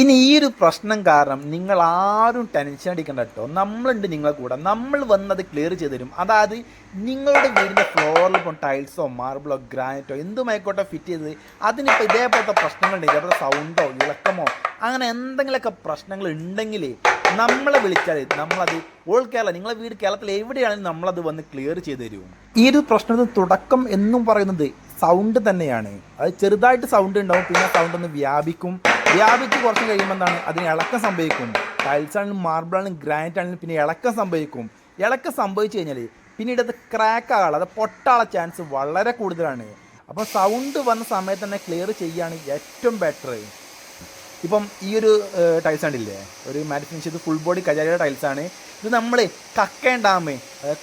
ഇനി ഈ ഒരു പ്രശ്നം കാരണം നിങ്ങൾ ആരും ടെൻഷൻ അടിക്കണ്ട കേട്ടോ നമ്മളുണ്ട് നിങ്ങളെ കൂടെ. നമ്മൾ വന്നത് ക്ലിയർ ചെയ്ത് തരും അതായത് നിങ്ങളുടെ വീടിന്റെ ഫ്ലോറിൽ ഇപ്പോൾ ടൈൽസോ മാർബിളോ ഗ്രാനൈറ്റോ എന്തുമായിക്കോട്ടെ ഫിറ്റ് ചെയ്തത് അതിനിപ്പോൾ ഇതേപോലത്തെ പ്രശ്നങ്ങളുണ്ട്. ഇതേപോലെ സൗണ്ടോ ഇളക്കമോ അങ്ങനെ എന്തെങ്കിലുമൊക്കെ പ്രശ്നങ്ങൾ ഉണ്ടെങ്കിൽ നമ്മളെ വിളിച്ചാൽ നമ്മളത് ഓൾ കേരള നിങ്ങളെ വീട് കേരളത്തിൽ എവിടെയാണെങ്കിലും നമ്മളത് വന്ന് ക്ലിയർ ചെയ്ത് തരും ഈ ഒരു പ്രശ്നത്തിന് തുടക്കം എന്നും പറയുന്നത് സൗണ്ട് തന്നെയാണ്. അത് ചെറുതായിട്ട് സൗണ്ട് ഉണ്ടാവും പിന്നെ സൗണ്ട് ഒന്ന് വ്യാപിക്കും. വ്യാപിച്ച് കുറച്ച് കഴിയുമ്പോൾ എന്താണ്? അതിന് ഇളക്കം സംഭവിക്കും. ടൈൽസ് ആണെങ്കിലും മാർബിൾ ആണെങ്കിലും ഗ്രാനൈറ്റ് ആണെങ്കിലും പിന്നെ ഇളക്കം സംഭവിക്കും. ഇളക്കം സംഭവിച്ചു കഴിഞ്ഞാൽ പിന്നീട് അത് ക്രാക്ക് ആകാനുള്ള അത് പൊട്ടാനുള്ള ചാൻസ് വളരെ കൂടുതലാണ്. അപ്പോൾ സൗണ്ട് വന്ന സമയത്ത് തന്നെ ക്ലിയർ ചെയ്യുകയാണ് ഏറ്റവും ബെറ്റർ ഇപ്പം ഈ ഒരു ടൈൽസ് കണ്ടില്ലേ ഒരു മാറ്റ് ഫിനിഷ് ഇത് ഫുൾ ബോഡി കജാരിയുടെ ടൈൽസാണ് ഇത് നമ്മൾ കക്കേൻ ഡാം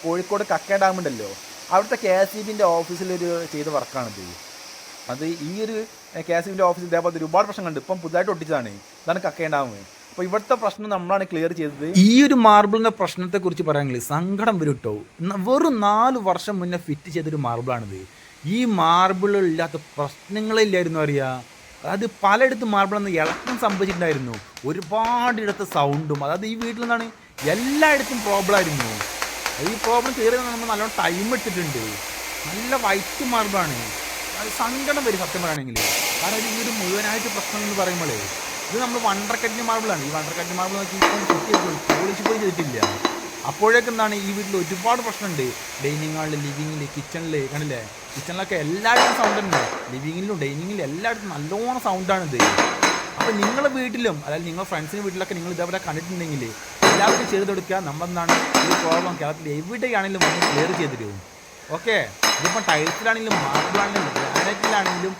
കോഴിക്കോട് കക്കേൻ ഡാം ഉണ്ടല്ലോ. അവിടുത്തെ കെ എസ് ഇ ബിന്റെ ഓഫീസിലൊരു ചെയ്ത വർക്കാണിത് അത് ഈ ഒരു കെ എസ് ഇബിന്റെ ഓഫീസിൽ ഇതേപോലത്തെ ഒരുപാട് പ്രശ്നങ്ങളുണ്ട് ഇപ്പം പുതുതായിട്ട് ഒട്ടിച്ചതാണ്. ഇതാണ് കക്കേണ്ടാവുന്നത് അപ്പോൾ ഇവിടുത്തെ പ്രശ്നം നമ്മളാണ് ക്ലിയർ ചെയ്തത്. ഈ ഒരു മാർബിളിന്റെ പ്രശ്നത്തെക്കുറിച്ച് പറയാമെങ്കിൽ സങ്കടം വരും കേട്ടോ വെറും നാല് വർഷം മുന്നേ ഫിറ്റ് ചെയ്തൊരു മാർബിളാണിത് ഈ മാർബിളില്ലാത്ത പ്രശ്നങ്ങളില്ലായിരുന്നു അറിയാ. അത് പലയിടത്തും മാർബിളെന്ന് ഇളക്കം സംഭവിച്ചിട്ടുണ്ടായിരുന്നു. ഒരുപാടിടത്ത് സൗണ്ടും അതായത് ഈ വീട്ടിൽ നിന്നാണ് എല്ലായിടത്തും പ്രോബ്ലം ആയിരുന്നു. ഈ പ്രോബ്ലം ക്ലിയർ നമ്മൾ നല്ലോണം ടൈം എടുത്തിട്ടുണ്ട്. നല്ല വൈറ്റ് മാർബിളാണ് സങ്കടം വരും സത്യം പറയുകയാണെങ്കിൽ കാരണം ഒരു വീട് മുഴുവനായിട്ട് പ്രശ്നം എന്ന് പറയുമ്പോഴേ ഇത് നമ്മൾ വണ്ടർ കട്ടിന് മാർബിളാണ് ഈ വണ്ടർ കട്ടിന് മാർബിൾ നോക്കി പോളിഷ് പോയി ചെയ്തിട്ടില്ല. അപ്പോഴേക്കും എന്താണ് ഈ വീട്ടിൽ ഒരുപാട് പ്രശ്നമുണ്ട്. ഡൈനിങ് ഹാളിൽ ലിവിങ്ങിൽ കിച്ചണിൽ കണ്ടില്ലേ? കിച്ചണിലൊക്കെ എല്ലായിടത്തും സൗണ്ട് ഉണ്ട്. ലിവിങ്ങിലും ഡൈനിങ്ങിലും എല്ലായിടത്തും നല്ലോണം സൗണ്ടാണിത് അപ്പോൾ നിങ്ങളുടെ വീട്ടിലും അതായത് നിങ്ങളുടെ ഫ്രണ്ട്സിന്റെ വീട്ടിലൊക്കെ നിങ്ങൾ ഇതേപോലെ കണ്ടിട്ടുണ്ടെങ്കിൽ എല്ലാവർക്കും ചെയ്ത് കൊടുക്കുക. നമ്മളെന്താണ് ഈ പ്രോബ്ലം കേരളത്തിൽ എവിടെയാണെങ്കിലും വന്ന് ക്ലിയർ ചെയ്തിരുന്നു തരും ഓക്കെ ഇതിപ്പോൾ ടൈൽസിലാണെങ്കിലും മാർബിളാണെങ്കിലും ഗ്രാനൈറ്റിലാണെങ്കിലും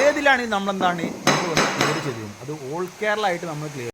ഏതിലാണെങ്കിലും നമ്മളെന്താണ് നമ്മൾ ക്ലിയർ ചെയ്തു അത് ഓൾ കേരള ആയിട്ട് നമ്മൾ ക്ലിയർ